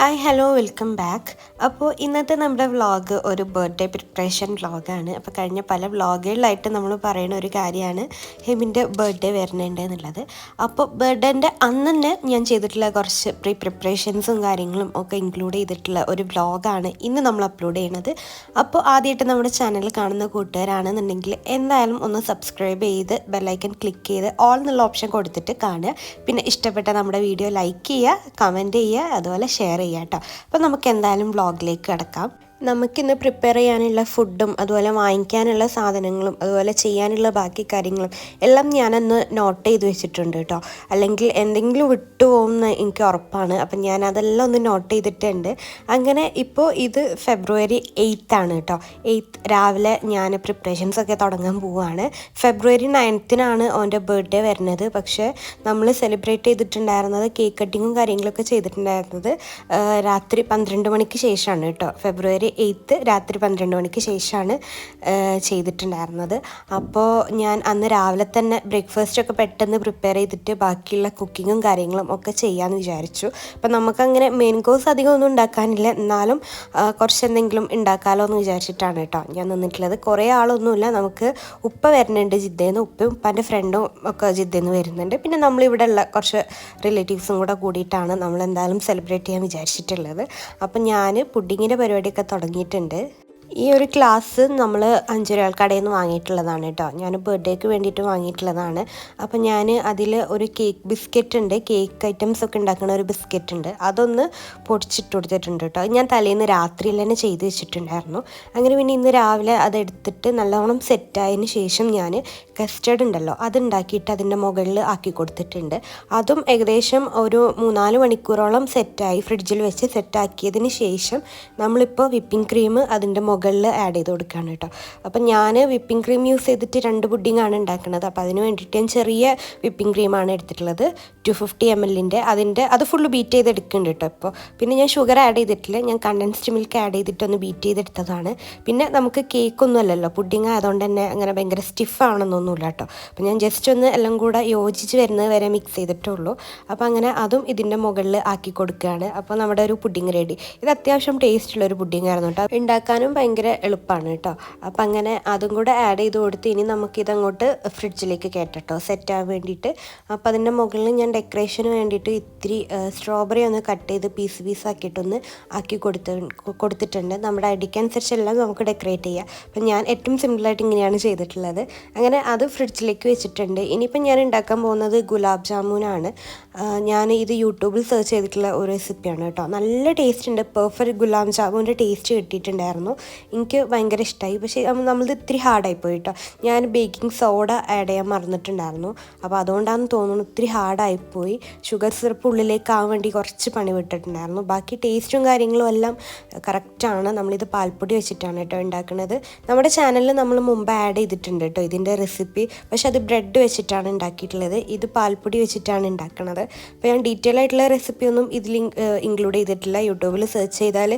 Hi hello welcome back അപ്പോൾ ഇന്നത്തെ നമ്മുടെ വ്ളോഗ് ഒരു ബർത്ത്ഡേ പ്രിപ്പറേഷൻ വ്ളോഗാണ് അപ്പോൾ കഴിഞ്ഞ പല വ്ളോഗുകളിലായിട്ട് നമ്മൾ പറയുന്ന ഒരു കാര്യമാണ് ഹെമിന്റെ ബർത്ത്ഡേ വരുന്നുണ്ട് എന്നുള്ളത് അപ്പോൾ ബർത്ത്ഡേന്റെ അന്ന് തന്നെ ഞാൻ ചെയ്തിട്ടുള്ള കുറച്ച് പ്രീ പ്രിപ്പറേഷൻസും കാര്യങ്ങളും ഒക്കെ ഇൻക്ലൂഡ് ചെയ്തിട്ടുള്ള ഒരു വ്ളോഗാണ് ഇന്ന് നമ്മൾ അപ്ലോഡ് ചെയ്യണത് അപ്പോൾ ആദ്യമായിട്ട് നമ്മുടെ ചാനൽ കാണുന്ന കൂട്ടുകാരാണെന്നുണ്ടെങ്കിൽ എന്തായാലും ഒന്ന് സബ്സ്ക്രൈബ് ചെയ്ത് ബെല്ലൈക്കൻ ക്ലിക്ക് ചെയ്ത് ഓൾ എന്നുള്ള ഓപ്ഷൻ കൊടുത്തിട്ട് കാണുക. പിന്നെ ഇഷ്ടപ്പെട്ട നമ്മുടെ വീഡിയോ ലൈക്ക് ചെയ്യുക കമന്റ് ചെയ്യുക അതുപോലെ ഷെയർ ചെയ്യുക കേട്ടോ അപ്പോൾ നമുക്ക് എന്തായാലും വ്ളോഗിലേക്ക് കിടക്കാം. നമുക്കിന്ന് പ്രിപ്പയർ ചെയ്യാനുള്ള ഫുഡും അതുപോലെ വാങ്ങിക്കാനുള്ള സാധനങ്ങളും അതുപോലെ ചെയ്യാനുള്ള ബാക്കി കാര്യങ്ങളും എല്ലാം ഞാനന്ന് നോട്ട് ചെയ്ത് വെച്ചിട്ടുണ്ട് കേട്ടോ അല്ലെങ്കിൽ എന്തെങ്കിലും വിട്ടുപോകുമെന്ന് എനിക്ക് ഉറപ്പാണ്. അപ്പം ഞാൻ അതെല്ലാം ഒന്ന് നോട്ട് ചെയ്തിട്ടുണ്ട്. അങ്ങനെ ഇപ്പോൾ ഇത് ഫെബ്രുവരി എയ്ത്ത് ആണ് കേട്ടോ എയ്ത്ത് രാവിലെ ഞാൻ പ്രിപ്പറേഷൻസ് ഒക്കെ തുടങ്ങാൻ പോവുകയാണ് ഫെബ്രുവരി നയൻത്തിനാണ് അവന്റെ ബർത്ത്ഡേ വരുന്നത്. പക്ഷേ നമ്മൾ സെലിബ്രേറ്റ് ചെയ്തിട്ടുണ്ടായിരുന്നത് കേക്ക് കട്ടിങ്ങും കാര്യങ്ങളൊക്കെ ചെയ്തിട്ടുണ്ടായിരുന്നത് രാത്രി പന്ത്രണ്ട് മണിക്ക് ശേഷമാണ് കേട്ടോ ഫെബ്രുവരി എയ്ത്ത് രാത്രി പന്ത്രണ്ട് മണിക്ക് ശേഷമാണ് ചെയ്തിട്ടുണ്ടായിരുന്നത്. അപ്പോൾ ഞാൻ അന്ന് രാവിലെ തന്നെ ബ്രേക്ക്ഫാസ്റ്റ് ഒക്കെ പെട്ടെന്ന് പ്രിപ്പയർ ചെയ്തിട്ട് ബാക്കിയുള്ള കുക്കിങ്ങും കാര്യങ്ങളും ഒക്കെ ചെയ്യാമെന്ന് വിചാരിച്ചു. അപ്പം നമുക്കങ്ങനെ മെയിൻ കോഴ്സ് അധികം ഒന്നും ഉണ്ടാക്കാനില്ല. എന്നാലും കുറച്ച് എന്തെങ്കിലും ഉണ്ടാക്കാമല്ലോ എന്ന് വിചാരിച്ചിട്ടാണ് കേട്ടോ ഞാൻ നിന്നിട്ടുള്ളത്. കുറേ ആളൊന്നുമില്ല. നമുക്ക് ഉപ്പ വരുന്നുണ്ട് ജിദ്ദയിൽ ഉപ്പും ഉപ്പയും ഉപ്പാന്റെ ഫ്രണ്ടും ഒക്കെ ജിദ്ദയിൽ നിന്ന് വരുന്നുണ്ട്. പിന്നെ നമ്മളിവിടെ ഉള്ള കുറച്ച് റിലേറ്റീവ്സും കൂടെ കൂടിയിട്ടാണ് നമ്മൾ എന്തായാലും സെലിബ്രേറ്റ് ചെയ്യാൻ വിചാരിച്ചിട്ടുള്ളത്. അപ്പം ഞാൻ പുഡിങ്ങിന്റെ പരിപാടിയൊക്കെ തുടങ്ങിയിട്ടുണ്ട്. ഈ ഒരു ക്ലാസ് നമ്മൾ അഞ്ചുരയാൾ കടയിൽ നിന്ന് വാങ്ങിയിട്ടുള്ളതാണ് കേട്ടോ. ഞാൻ ബർത്ത്ഡേക്ക് വേണ്ടിയിട്ട് വാങ്ങിയിട്ടുള്ളതാണ്. അപ്പം ഞാൻ അതിൽ ഒരു കേക്ക് ബിസ്ക്കറ്റ് ഉണ്ട് കേക്ക് ഐറ്റംസ് ഒക്കെ ഉണ്ടാക്കുന്ന ഒരു ബിസ്ക്കറ്റ് ഉണ്ട് അതൊന്ന് പൊടിച്ചിട്ട് കൊടുത്തിട്ടുണ്ട് കേട്ടോ. ഞാൻ തലേന്ന് രാത്രിയിൽ തന്നെ ചെയ്ത് വെച്ചിട്ടുണ്ടായിരുന്നു. അങ്ങനെ പിന്നെ ഇന്ന് രാവിലെ അതെടുത്തിട്ട് നല്ലോണം സെറ്റായതിന് ശേഷം ഞാൻ കസ്റ്റേഡ് ഉണ്ടല്ലോ അതുണ്ടാക്കിയിട്ട് അതിന്റെ മുകളിൽ ആക്കി കൊടുത്തിട്ടുണ്ട്. അതും ഏകദേശം ഒരു മൂന്നാൽ മണിക്കൂറോളം സെറ്റായി ഫ്രിഡ്ജിൽ വെച്ച് സെറ്റാക്കിയതിന് ശേഷം നമ്മളിപ്പോൾ വിപ്പിംഗ് ക്രീം അതിന്റെ മുകളിൽ ആഡ് ചെയ്ത് കൊടുക്കുകയാണ് കേട്ടോ. അപ്പം ഞാൻ വിപ്പിംഗ് ക്രീം യൂസ് ചെയ്തിട്ട് രണ്ട് പുഡിങ്ങാണ് ഉണ്ടാക്കുന്നത്. അപ്പോൾ അതിന് വേണ്ടിയിട്ട് ഞാൻ ചെറിയ വിപ്പിംഗ് ക്രീമാണ് എടുത്തിട്ടുള്ളത്. ടു ഫിഫ്റ്റി എം എല്ലിന്റെ അതിന്റെ അത് ഫുള്ള് ബീറ്റ് ചെയ്ത് എടുക്കുന്നുണ്ട് കേട്ടോ ഇപ്പോൾ പിന്നെ ഞാൻ ഷുഗർ ആഡ് ചെയ്തിട്ടില്ല. ഞാൻ കണ്ടൻസ്ഡ് മിൽക്ക് ആഡ് ചെയ്തിട്ട് ഒന്ന് ബീറ്റ് ചെയ്തെടുത്തതാണ് പിന്നെ നമുക്ക് കേക്കൊന്നും അല്ലല്ലോ. പുഡിങ് ആയതുകൊണ്ട് തന്നെ അങ്ങനെ ഭയങ്കര സ്റ്റിഫ് ആവണമെന്നൊന്നുമില്ല കേട്ടോ. അപ്പോൾ ഞാൻ ജസ്റ്റ് ഒന്ന് എല്ലാം കൂടെ യോജിച്ച് വരുന്നത് വരെ മിക്സ് ചെയ്തിട്ടുള്ളൂ. അപ്പോൾ അങ്ങനെ അതും ഇതിന്റെ മുകളിൽ ആക്കി കൊടുക്കുകയാണ്. അപ്പോൾ നമ്മുടെ ഒരു പുഡിങ് റെഡി ഇത് അത്യാവശ്യം ടേസ്റ്റുള്ള ഒരു പുഡിങ് ആയിരുന്നു കേട്ടോ. ഉണ്ടാക്കാനും ഭയങ്കര എളുപ്പമാണ് കേട്ടോ. അപ്പം അങ്ങനെ അതും കൂടെ ആഡ് ചെയ്ത് കൊടുത്ത് ഇനി നമുക്കിതങ്ങോട്ട് ഫ്രിഡ്ജിലേക്ക് കയറ്റട്ടോ സെറ്റ് ആവാൻ വേണ്ടിയിട്ട്. അപ്പം അതിന്റെ മുകളിൽ ഞാൻ ഡെക്കറേഷന് വേണ്ടിയിട്ട് ഇത്തിരി സ്ട്രോബെറി ഒന്ന് കട്ട് ചെയ്ത് പീസ് പീസ് ആക്കിയിട്ടൊന്ന് ആക്കി കൊടുത്ത് കൊടുത്തിട്ടുണ്ട്. നമ്മുടെ അടിക്കനുസരിച്ചെല്ലാം നമുക്ക് ഡെക്കറേറ്റ് ചെയ്യാം. അപ്പം ഞാൻ ഏറ്റവും സിമ്പിളായിട്ട് ഇങ്ങനെയാണ് ചെയ്തിട്ടുള്ളത്. അങ്ങനെ അത് ഫ്രിഡ്ജിലേക്ക് വെച്ചിട്ടുണ്ട്. ഇനിയിപ്പം ഞാൻ ഉണ്ടാക്കാൻ പോകുന്നത് ഗുലാബ് ജാമുനാണ് ഞാൻ ഇത് യൂട്യൂബിൽ സെർച്ച് ചെയ്തിട്ടുള്ള ഒരു റെസിപ്പിയാണ് കേട്ടോ. നല്ല ടേസ്റ്റ് ഉണ്ട്. പെർഫെക്റ്റ് ഗുലാബ് ജാമുന്റെ ടേസ്റ്റ് കിട്ടിയിട്ടുണ്ടായിരുന്നു. എനിക്ക് ഭയങ്കര ഇഷ്ടമായി പക്ഷേ നമ്മൾ ഇത്തിരി ഹാർഡായി പോയി കേട്ടോ ഞാൻ ബേക്കിംഗ് സോഡ ആഡ് ചെയ്യാൻ മറന്നിട്ടുണ്ടായിരുന്നു. അപ്പോൾ അതുകൊണ്ടാണെന്ന് തോന്നുന്നു ഇത്തിരി ഹാർഡായിപ്പോയി ഷുഗർ സിറപ്പ് ഉള്ളിലേക്കാവാൻ വേണ്ടി കുറച്ച് പണി വിട്ടിട്ടുണ്ടായിരുന്നു. ബാക്കി ടേസ്റ്റും കാര്യങ്ങളും എല്ലാം കറക്റ്റാണ് നമ്മളിത് പാൽപ്പൊടി വെച്ചിട്ടാണ് കേട്ടോ ഉണ്ടാക്കുന്നത് നമ്മുടെ ചാനലിൽ നമ്മൾ മുമ്പ് ആഡ് ചെയ്തിട്ടുണ്ട് കേട്ടോ ഇതിന്റെ റെസിപ്പി പക്ഷെ അത് ബ്രെഡ് വെച്ചിട്ടാണ് ഉണ്ടാക്കിയിട്ടുള്ളത്. ഇത് പാൽപ്പൊടി വെച്ചിട്ടാണ് ഉണ്ടാക്കുന്നത് അപ്പോൾ ഞാൻ ഡീറ്റെയിൽ ആയിട്ടുള്ള റെസിപ്പി ഒന്നും ഇതിൽ ഇൻക്ലൂഡ് ചെയ്തിട്ടില്ല. യൂട്യൂബിൽ സെർച്ച് ചെയ്താൽ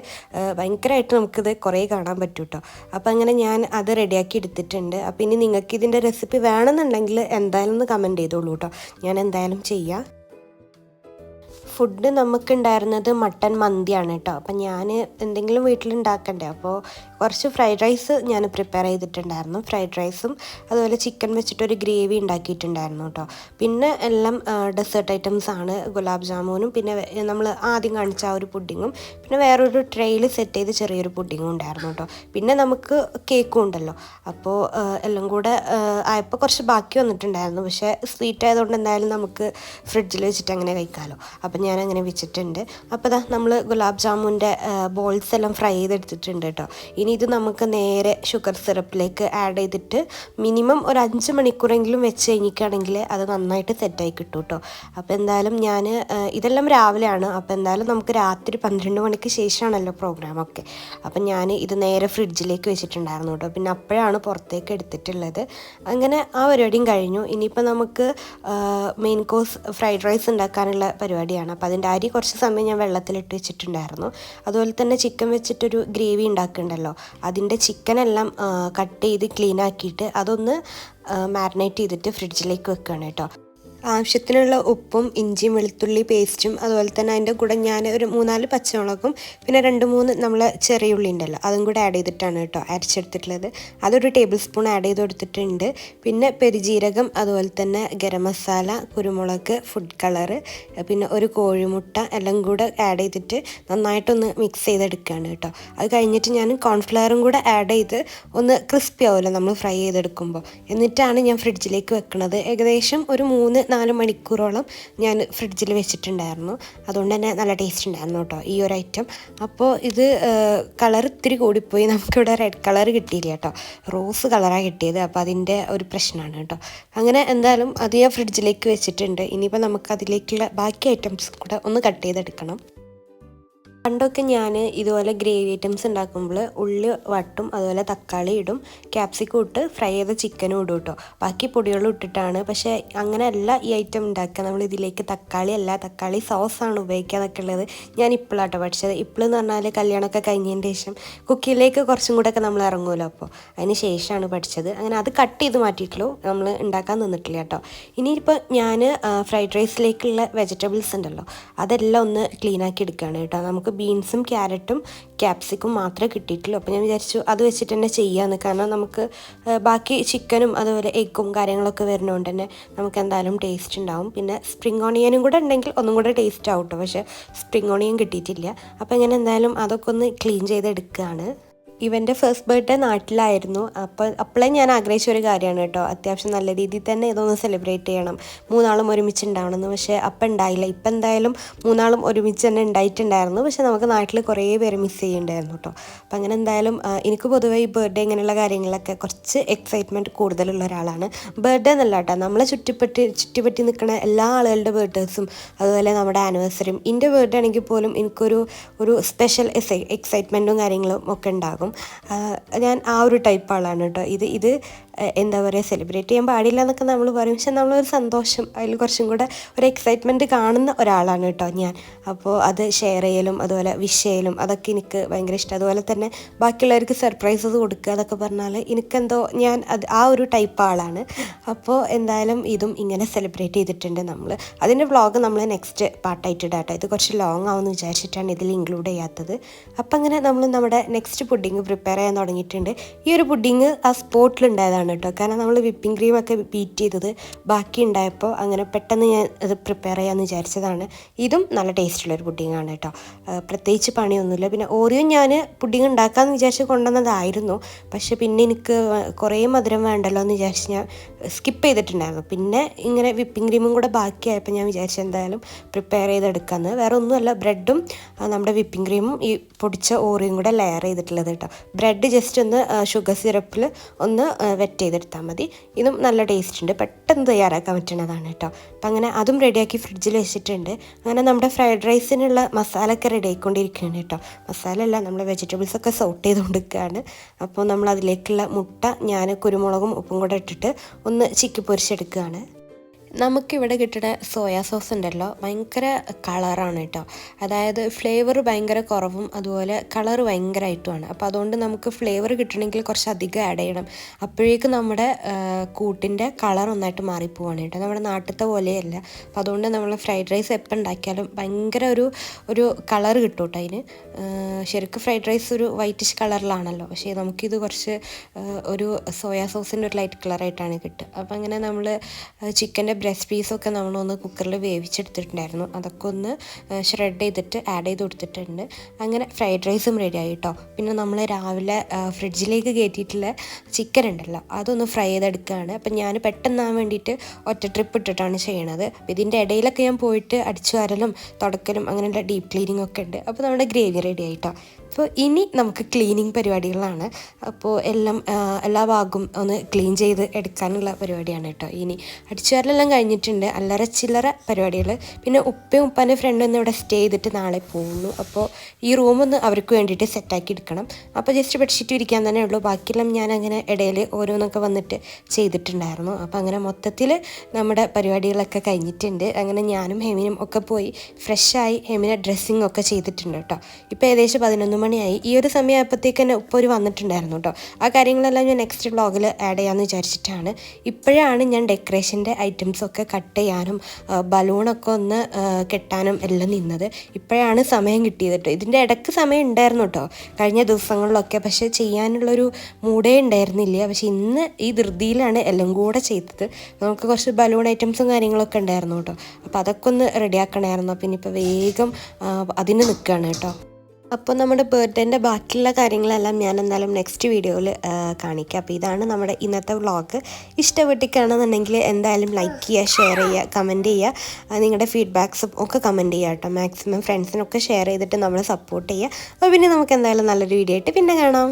ഭയങ്കരമായിട്ട് നമുക്കിത് കുറേ കാണാൻ പറ്റും കേട്ടോ അപ്പോൾ അങ്ങനെ ഞാൻ അത് റെഡിയാക്കി എടുത്തിട്ടുണ്ട്. അപ്പോൾ ഇനി നിങ്ങൾക്ക് ഇതിന്റെ റെസിപ്പി വേണമെന്നുണ്ടെങ്കിൽ എന്തായാലും ഒന്ന് കമന്റ് ചെയ്തോളൂ കേട്ടോ ഞാൻ എന്തായാലും ചെയ്യാം. ഫുഡ് നമുക്കുണ്ടായിരുന്നത് മട്ടൻ മന്തിയാണ് കേട്ടോ അപ്പം ഞാൻ എന്തെങ്കിലും വീട്ടിലുണ്ടാക്കണ്ടേ? അപ്പോൾ കുറച്ച് ഫ്രൈഡ് റൈസ് ഞാൻ പ്രിപ്പയർ ചെയ്തിട്ടുണ്ടായിരുന്നു. ഫ്രൈഡ് റൈസും അതുപോലെ ചിക്കൻ വെച്ചിട്ടൊരു ഗ്രേവി ഉണ്ടാക്കിയിട്ടുണ്ടായിരുന്നു കേട്ടോ പിന്നെ എല്ലാം ഡെസേർട്ട് ഐറ്റംസ് ആണ്. ഗുലാബ് ജാമുനും പിന്നെ നമ്മൾ ആദ്യം കാണിച്ച ആ ഒരു പുഡിങ്ങും പിന്നെ വേറൊരു ട്രെയിൽ സെറ്റ് ചെയ്ത് ചെറിയൊരു പുഡിങ്ങും ഉണ്ടായിരുന്നു കേട്ടോ പിന്നെ നമുക്ക് കേക്കും ഉണ്ടല്ലോ. അപ്പോൾ എല്ലാം കൂടെ ആയപ്പോൾ കുറച്ച് ബാക്കി വന്നിട്ടുണ്ടായിരുന്നു. പക്ഷേ സ്വീറ്റ് ആയതുകൊണ്ട് എന്തായാലും നമുക്ക് ഫ്രിഡ്ജിൽ വെച്ചിട്ട് അങ്ങനെ കഴിക്കാമല്ലോ അപ്പം ഞാൻ അങ്ങനെ വെച്ചിട്ടുണ്ട് അപ്പോൾ നമ്മൾ ഗുലാബ് ജാമുന്റെ ബോൾസ് എല്ലാം ഫ്രൈ ചെയ്തെടുത്തിട്ടുണ്ട് കേട്ടോ ഇനി ഇത് നമുക്ക് നേരെ ഷുഗർ സിറപ്പിലേക്ക് ആഡ് ചെയ്തിട്ട് മിനിമം ഒരു അഞ്ച് മണിക്കൂറെങ്കിലും വെച്ച് കഴിഞ്ഞിക്കുകയാണെങ്കിൽ അത് നന്നായിട്ട് സെറ്റായി കിട്ടും കേട്ടോ അപ്പോൾ എന്തായാലും ഞാൻ ഇതെല്ലാം രാവിലെയാണ്. അപ്പോൾ എന്തായാലും നമുക്ക് രാത്രി പന്ത്രണ്ട് മണിക്ക് ശേഷമാണല്ലോ പ്രോഗ്രാമൊക്കെ അപ്പം ഞാൻ ഇത് നേരെ ഫ്രിഡ്ജിലേക്ക് വെച്ചിട്ടുണ്ടായിരുന്നു കേട്ടോ പിന്നെ അപ്പോഴാണ് പുറത്തേക്ക് എടുത്തിട്ടുള്ളത്. അങ്ങനെ ആ പരിപാടിയും കഴിഞ്ഞു. ഇനിയിപ്പോൾ നമുക്ക് മെയിൻ കോഴ്സ് ഫ്രൈഡ് റൈസ് ഉണ്ടാക്കാനുള്ള പരിപാടിയാണ്. അപ്പോൾ അതിന്റെ അരി കുറച്ച് സമയം ഞാൻ വെള്ളത്തിലിട്ട് വെച്ചിട്ടുണ്ടായിരുന്നു. അതുപോലെ തന്നെ ചിക്കൻ വെച്ചിട്ടൊരു ഗ്രേവി ഉണ്ടാക്കുന്നുണ്ടല്ലോ. അതിന്റെ ചിക്കനെല്ലാം കട്ട് ചെയ്ത് ക്ലീൻ ആക്കിയിട്ട് അതൊന്ന് മാരിനേറ്റ് ചെയ്തിട്ട് ഫ്രിഡ്ജിലേക്ക് വെക്കുകയാണ് കേട്ടോ. ആവശ്യത്തിനുള്ള ഉപ്പും ഇഞ്ചിയും വെളുത്തുള്ളി പേസ്റ്റും അതുപോലെ തന്നെ അതിന്റെ കൂടെ ഞാൻ ഒരു മൂന്നാൽ പച്ചമുളകും പിന്നെ രണ്ട് മൂന്ന് നമ്മൾ ചെറിയ ഉള്ളി ഉണ്ടല്ലോ അതും കൂടെ ആഡ് ചെയ്തിട്ടാണ് കേട്ടോ അരച്ചെടുത്തിട്ടുള്ളത്. അതൊരു ടേബിൾ സ്പൂൺ ആഡ് ചെയ്ത് കൊടുത്തിട്ടുണ്ട്. പിന്നെ പെരുജീരകം അതുപോലെ തന്നെ ഗരം മസാല കുരുമുളക് ഫുഡ് കളറ് പിന്നെ ഒരു കോഴിമുട്ട എല്ലാം കൂടെ ആഡ് ചെയ്തിട്ട് നന്നായിട്ടൊന്ന് മിക്സ് ചെയ്തെടുക്കുകയാണ് കേട്ടോ. അത് കഴിഞ്ഞിട്ട് ഞാൻ കോൺഫ്ലവറും കൂടെ ആഡ് ചെയ്ത് ഒന്ന് ക്രിസ്പി ആവുമല്ലോ നമ്മൾ ഫ്രൈ ചെയ്തെടുക്കുമ്പോൾ. എന്നിട്ടാണ് ഞാൻ ഫ്രിഡ്ജിലേക്ക് വെക്കുന്നത് ഏകദേശം ഒരു മൂന്ന് നാല് മണിക്കൂറോളം ഞാൻ ഫ്രിഡ്ജിൽ വെച്ചിട്ടുണ്ടായിരുന്നു. അതുകൊണ്ട് തന്നെ നല്ല ടേസ്റ്റ് ഉണ്ടായിരുന്നു കേട്ടോ ഈ ഒരു ഐറ്റം അപ്പോൾ ഇത് കളർ ഇത്തിരി കൂടിപ്പോയി. നമുക്കിവിടെ റെഡ് കളർ കിട്ടിയില്ല കേട്ടോ. റോസ് കളറാണ് കിട്ടിയത്. അപ്പോൾ അതിന്റെ ഒരു പ്രശ്നമാണ് കേട്ടോ. അങ്ങനെ എന്തായാലും അത് ഞാൻ ഫ്രിഡ്ജിലേക്ക് വെച്ചിട്ടുണ്ട്. ഇനിയിപ്പോൾ നമുക്ക് അതിലേക്കുള്ള ബാക്കി ഐറ്റംസ് കൂടെ ഒന്ന് കട്ട് ചെയ്തെടുക്കണം. പണ്ടൊക്കെ ഞാൻ ഇതുപോലെ ഗ്രേവി ഐറ്റംസ് ഉണ്ടാക്കുമ്പോൾ ഉള്ളി വട്ടും അതുപോലെ തക്കാളി ഇടും ക്യാപ്സിക്കം ഇട്ട് ഫ്രൈ ചെയ്ത ചിക്കനും ഇടും കേട്ടോ ബാക്കി പൊടികളും ഇട്ടിട്ടാണ്. പക്ഷേ അങ്ങനെയല്ല ഈ ഐറ്റം ഉണ്ടാക്കുക. നമ്മൾ ഇതിലേക്ക് തക്കാളി അല്ല തക്കാളി സോസാണ് ഉപയോഗിക്കുക എന്നൊക്കെ ഉള്ളത് ഞാൻ ഇപ്പോഴാട്ടോ പഠിച്ചത്. ഇപ്പോഴെന്ന് പറഞ്ഞാൽ കല്യാണമൊക്കെ കഴിഞ്ഞതിന് ശേഷം കുക്കിങ്ങിലേക്ക് കുറച്ചും കൂടെ ഒക്കെ നമ്മൾ ഇറങ്ങുമല്ലോ അപ്പോൾ. അതിന് ശേഷമാണ് പഠിച്ചത്. അങ്ങനെ അത് കട്ട് ചെയ്ത് മാറ്റിയിട്ടുള്ളൂ. നമ്മൾ ഉണ്ടാക്കാൻ നിന്നിട്ടില്ല കേട്ടോ. ഇനിയിപ്പോൾ ഞാൻ ഫ്രൈഡ് റൈസിലേക്കുള്ള വെജിറ്റബിൾസ് ഉണ്ടല്ലോ. അതെല്ലാം ഒന്ന് ക്ലീനാക്കി എടുക്കുകയാണ് കേട്ടോ. നമുക്ക് ബീൻസും ക്യാരറ്റും ക്യാപ്സിക്കും മാത്രമേ കിട്ടിയിട്ടുള്ളൂ. അപ്പോൾ ഞാൻ വിചാരിച്ചു അത് വെച്ചിട്ട് തന്നെ ചെയ്യാമെന്ന് കാരണം നമുക്ക് ബാക്കി ചിക്കനും അതുപോലെ എഗ്ഗും കാര്യങ്ങളൊക്കെ വരുന്നതുകൊണ്ട് തന്നെ നമുക്ക് എന്തായാലും ടേസ്റ്റ് ഉണ്ടാവും. പിന്നെ സ്പ്രിങ് ഓണിയനും കൂടെ ഉണ്ടെങ്കിൽ ഒന്നും കൂടെ ടേസ്റ്റ് ആവും കേട്ടോ പക്ഷേ സ്പ്രിങ് ഓണിയൻ കിട്ടിയിട്ടില്ല. അപ്പോൾ ഞാൻ എന്തായാലും അതൊക്കെ ഒന്ന് ക്ലീൻ ചെയ്തെടുക്കുകയാണ് ഇവന്റെ ഫസ്റ്റ് ബർത്ത്ഡേ നാട്ടിലായിരുന്നു. അപ്പോൾ അപ്പോഴേ ഞാൻ ആഗ്രഹിച്ച ഒരു കാര്യമാണ് കേട്ടോ. അത്യാവശ്യം നല്ല രീതിയിൽ തന്നെ ഇതൊന്ന് സെലിബ്രേറ്റ് ചെയ്യണം. മൂന്നാളും ഒരുമിച്ച് ഉണ്ടാവണമെന്ന്. പക്ഷേ അപ്പം ഉണ്ടായില്ല. ഇപ്പം എന്തായാലും മൂന്നാളും ഒരുമിച്ച് തന്നെ ഉണ്ടായിട്ടുണ്ടായിരുന്നു. പക്ഷേ നമുക്ക് നാട്ടിൽ കുറേ പേര് മിസ് ചെയ്യുന്നുണ്ടായിരുന്നു കേട്ടോ. അപ്പം അങ്ങനെ എന്തായാലും എനിക്ക് പൊതുവേ ഈ ബർത്ത്ഡേ ഇങ്ങനെയുള്ള കാര്യങ്ങളൊക്കെ കുറച്ച് എക്സൈറ്റ്മെന്റ് കൂടുതലുള്ള ഒരാളാണ്. ബർത്ത്ഡേ എന്നല്ല കേട്ടോ. നമ്മളെ ചുറ്റിപ്പറ്റി ചുറ്റിപ്പറ്റി നിൽക്കുന്ന എല്ലാ ആളുകളുടെ ബർത്ത്ഡേസും അതുപോലെ നമ്മുടെ ആനിവേഴ്സറിയും എന്റെ ബർത്ത്ഡേ ആണെങ്കിൽ പോലും എനിക്കൊരു ഒരു സ്പെഷ്യൽ എക്സൈറ്റ്മെന്റും കാര്യങ്ങളും ഒക്കെ ഉണ്ടാകും. ഞാൻ ആ ഒരു ടൈപ്പ് ആളാണ് കേട്ടോ. ഇത് ഇത് എന്താ പറയുക സെലിബ്രേറ്റ് ചെയ്യാൻ പാടില്ല എന്നൊക്കെ നമ്മൾ പറയും. പക്ഷെ നമ്മളൊരു സന്തോഷം അതിൽ കുറച്ചും കൂടെ ഒരു എക്സൈറ്റ്മെന്റ് കാണുന്ന ഒരാളാണ് കേട്ടോ ഞാൻ. അപ്പോൾ അത് ഷെയർ ചെയ്യലും അതുപോലെ വിഷ് ചെയ്യലും അതൊക്കെ എനിക്ക് ഭയങ്കര ഇഷ്ടം. അതുപോലെ തന്നെ ബാക്കിയുള്ളവർക്ക് സർപ്രൈസസ് കൊടുക്കുക അതൊക്കെ പറഞ്ഞാൽ എനിക്കെന്തോ ഞാൻ അത് ആ ഒരു ടൈപ്പ് ആളാണ്. അപ്പോൾ എന്തായാലും ഇതും ഇങ്ങനെ സെലിബ്രേറ്റ് ചെയ്തിട്ടുണ്ട് നമ്മൾ അതിന്റെ വ്ളോഗ് നമ്മൾ നെക്സ്റ്റ് പാർട്ടായിട്ട് ഇടാട്ടോ. ഇത് കുറച്ച് ലോങ് ആവുമെന്ന് വിചാരിച്ചിട്ടാണ് ഇതിൽ ഇൻക്ലൂഡ് ചെയ്യാത്തത്. അപ്പം അങ്ങനെ നമ്മൾ നമ്മുടെ നെക്സ്റ്റ് പുഡിങ് പ്രിപ്പയർ ചെയ്യാൻ തുടങ്ങിയിട്ടുണ്ട്. ഈ ഒരു പുഡിങ് ആ സ്പോട്ടിലുണ്ടായതാണ് കേട്ടോ കാരണം നമ്മൾ വിപ്പിംഗ് ക്രീമൊക്കെ ബീറ്റ് ചെയ്തത് ബാക്കി ഉണ്ടായപ്പോൾ അങ്ങനെ പെട്ടെന്ന് ഞാൻ അത് പ്രിപ്പയർ ചെയ്യാമെന്ന് വിചാരിച്ചതാണ്. ഇതും നല്ല ടേസ്റ്റുള്ള ഒരു പുഡിങ്ങാണ് കേട്ടോ പ്രത്യേകിച്ച് പണിയൊന്നുമില്ല. പിന്നെ ഓറിയോ ഞാൻ പുഡിങ് ഉണ്ടാക്കാമെന്ന് വിചാരിച്ച് കൊണ്ടുവന്നതായിരുന്നു. പക്ഷേ പിന്നെ എനിക്ക് കുറേ മധുരം വേണ്ടല്ലോ എന്ന് വിചാരിച്ച് ഞാൻ സ്കിപ്പ് ചെയ്തിട്ടുണ്ടായിരുന്നു. പിന്നെ ഇങ്ങനെ വിപ്പിംഗ് ക്രീമും കൂടെ ബാക്കിയായപ്പോൾ ഞാൻ വിചാരിച്ചു എന്തായാലും പ്രിപ്പയർ ചെയ്തെടുക്കാമെന്ന് വേറെ ഒന്നുമല്ല ബ്രെഡും നമ്മുടെ വിപ്പിംഗ് ക്രീമും ഈ പൊടിച്ച ഓറിയും കൂടെ ലെയർ ചെയ്തിട്ടുള്ളത് കേട്ടോ ബ്രെഡ് ജസ്റ്റ് ഒന്ന് ഷുഗർ സിറപ്പിൽ ഒന്ന് വെറ്റ് ചെയ്തെടുത്താൽ മതി. ഇതും നല്ല ടേസ്റ്റ് ഉണ്ട്. പെട്ടെന്ന് തയ്യാറാക്കാൻ പറ്റുന്നതാണ് കേട്ടോ. അപ്പം അങ്ങനെ അതും റെഡിയാക്കി ഫ്രിഡ്ജിൽ വെച്ചിട്ടുണ്ട്. അങ്ങനെ നമ്മുടെ ഫ്രൈഡ് റൈസിനുള്ള മസാലയൊക്കെ റെഡി ആയിക്കൊണ്ടിരിക്കുകയാണ് കേട്ടോ. മസാല അല്ല നമ്മൾ വെജിറ്റബിൾസ് ഒക്കെ സോട്ട് ചെയ്ത് ചെയ്തുകൊണ്ടിരിക്കുകയാണ്. അപ്പോൾ നമ്മൾ അതിലേക്കുള്ള മുട്ട ഞാൻ കുരുമുളകും ഉപ്പും കൂടെ ഇട്ടിട്ട് ഒന്ന് ചിക്കി പൊരിച്ചെടുക്കുകയാണ്. നമുക്കിവിടെ കിട്ടുന്ന സോയാ സോസ് ഉണ്ടല്ലോ ഭയങ്കര കളറാണ് കേട്ടോ. അതായത് ഫ്ലേവർ ഭയങ്കര കുറവും അതുപോലെ കളർ ഭയങ്കരമായിട്ടുമാണ് അപ്പോൾ അതുകൊണ്ട് നമുക്ക് ഫ്ലേവർ കിട്ടണമെങ്കിൽ കുറച്ച് അധികം ആഡ് ചെയ്യണം. അപ്പോഴേക്കും നമ്മുടെ കൂട്ടിന്റെ കളർ ഒന്നായിട്ട് മാറിപ്പോവാണ് കേട്ടോ. നമ്മുടെ നാട്ടിലത്തെ പോലെയല്ല. അപ്പോൾ അതുകൊണ്ട് നമ്മൾ ഫ്രൈഡ് റൈസ് എപ്പോൾ ഉണ്ടാക്കിയാലും ഭയങ്കര ഒരു ഒരു കളർ കിട്ടും അതിന്. ശരിക്കും ഫ്രൈഡ് റൈസ് ഒരു വൈറ്റിഷ് കളറിലാണല്ലോ. പക്ഷേ നമുക്കിത് കുറച്ച് ഒരു സോയാ സോസിന്റെ ഒരു ലൈറ്റ് കളറായിട്ടാണ് കിട്ടുക. അപ്പോൾ അങ്ങനെ നമ്മൾ ചിക്കന്റെ ബ്രസ്റ്റ് പീസൊക്കെ നമ്മളൊന്ന് കുക്കറിൽ വേവിച്ചെടുത്തിട്ടുണ്ടായിരുന്നു. അതൊക്കെ ഒന്ന് ഷ്രെഡ് ചെയ്തിട്ട് ആഡ് ചെയ്ത് കൊടുത്തിട്ടുണ്ട്. അങ്ങനെ ഫ്രൈഡ് റൈസും റെഡി ആയി കേട്ടോ പിന്നെ നമ്മൾ രാവിലെ ഫ്രിഡ്ജിലേക്ക് കയറ്റിയിട്ടുള്ള ചിക്കൻ ഉണ്ടല്ലോ അതൊന്ന് ഫ്രൈ ചെയ്തെടുക്കുകയാണ് അപ്പം ഞാൻ പെട്ടെന്നാൻ വേണ്ടിയിട്ട് ഒറ്റ ട്രിപ്പ് ഇട്ടിട്ടാണ് ചെയ്യണത്. ഇതിന്റെ ഇടയിലൊക്കെ ഞാൻ പോയിട്ട് അടിച്ചു വരലും തുടക്കലും അങ്ങനെയുള്ള ഡീപ്പ് ക്ലീനിങ് ഒക്കെ ഉണ്ട്. അപ്പോൾ നമ്മുടെ ഗ്രേവി റെഡി ആയിട്ടോ അപ്പോൾ ഇനി നമുക്ക് ക്ലീനിങ് പരിപാടികളാണ്. അപ്പോൾ എല്ലാം എല്ലാ ഭാഗവും ഒന്ന് ക്ലീൻ ചെയ്ത് എടുക്കാനുള്ള പരിപാടിയാണ് കേട്ടോ ഇനി. അടിച്ചുവാരലെല്ലാം കഴിഞ്ഞിട്ടുണ്ട്. അല്ലറ ചില്ലറ പരിപാടികൾ പിന്നെ ഉപ്പയും ഉപ്പാന്റെ ഫ്രണ്ടും ഒന്ന് ഇവിടെ സ്റ്റേ ചെയ്തിട്ട് നാളെ പോകുന്നു. അപ്പോൾ ഈ റൂമൊന്ന് അവർക്ക് വേണ്ടിയിട്ട് സെറ്റാക്കി എടുക്കണം. അപ്പോൾ ജസ്റ്റ് ബെഡ്ഷീറ്റ് ഇരിക്കാൻ തന്നെ ഉള്ളൂ. ബാക്കിയെല്ലാം ഞാൻ അങ്ങനെ ഇടയിൽ ഓരോന്നൊക്കെ വന്നിട്ട് ചെയ്തിട്ടുണ്ടായിരുന്നു. അപ്പോൾ അങ്ങനെ മൊത്തത്തിൽ നമ്മുടെ പരിപാടികളൊക്കെ കഴിഞ്ഞിട്ടുണ്ട്. അങ്ങനെ ഞാനും ഹെമിനും ഒക്കെ പോയി ഫ്രഷായി ഹെമിനെ ഡ്രസ്സിങ് ഒക്കെ ചെയ്തിട്ടുണ്ട് കേട്ടോ. ഇപ്പോൾ ഏകദേശം പതിനൊന്ന് മണിയായി. ഈ ഒരു സമയമായപ്പോഴത്തേക്ക് തന്നെ ഉപ്പ ഒരു വന്നിട്ടുണ്ടായിരുന്നു കേട്ടോ. ആ കാര്യങ്ങളെല്ലാം ഞാൻ നെക്സ്റ്റ് വ്ളോഗിൽ ആഡ് ചെയ്യാമെന്ന് വിചാരിച്ചിട്ടാണ്. ഇപ്പോഴാണ് ഞാൻ ഡെക്കറേഷന്റെ ഐറ്റംസ് ഒക്കെ കട്ട് ചെയ്യാനും ബലൂണൊക്കെ ഒന്ന് കെട്ടാനും എല്ലാം നിന്നത്. ഇപ്പോഴാണ് സമയം കിട്ടിയത് കേട്ടോ ഇതിന്റെ ഇടയ്ക്ക് സമയം ഉണ്ടായിരുന്നു കേട്ടോ കഴിഞ്ഞ ദിവസങ്ങളിലൊക്കെ. പക്ഷേ ചെയ്യാനുള്ളൊരു മൂടേ ഉണ്ടായിരുന്നില്ല പക്ഷേ ഇന്ന് ഈ ധൃതിയിലാണ് എല്ലാം കൂടെ ചെയ്തത്. നമുക്ക് കുറച്ച് ബലൂൺ ഐറ്റംസും കാര്യങ്ങളൊക്കെ ഉണ്ടായിരുന്നു കേട്ടോ അപ്പോൾ അതൊക്കെ ഒന്ന് റെഡിയാക്കണമായിരുന്നു പിന്നെ ഇനിയിപ്പോൾ വേഗം അതിന് നിൽക്കുകയാണ് കേട്ടോ അപ്പോൾ നമ്മുടെ ബർത്ത്ഡേന്റെ ബാക്കിയുള്ള കാര്യങ്ങളെല്ലാം ഞാൻ എന്തായാലും നെക്സ്റ്റ് വീഡിയോയിൽ കാണിക്കാം. അപ്പോൾ ഇതാണ് നമ്മുടെ ഇന്നത്തെ വ്ളോഗ്. ഇഷ്ടപ്പെട്ടിക്കാണെന്നുണ്ടെങ്കിൽ എന്തായാലും ലൈക്ക് ചെയ്യുക ഷെയർ ചെയ്യുക കമന്റ് ചെയ്യുക. നിങ്ങളുടെ ഫീഡ്ബാക്സും ഒക്കെ കമന്റ് ചെയ്യുക കേട്ടോ. മാക്സിമം ഫ്രണ്ട്സിനൊക്കെ ഷെയർ ചെയ്തിട്ട് നമ്മളെ സപ്പോർട്ട് ചെയ്യുക. അപ്പോൾ പിന്നെ നമുക്ക് എന്തായാലും നല്ലൊരു വീഡിയോ ആയിട്ട് പിന്നെ കാണാം.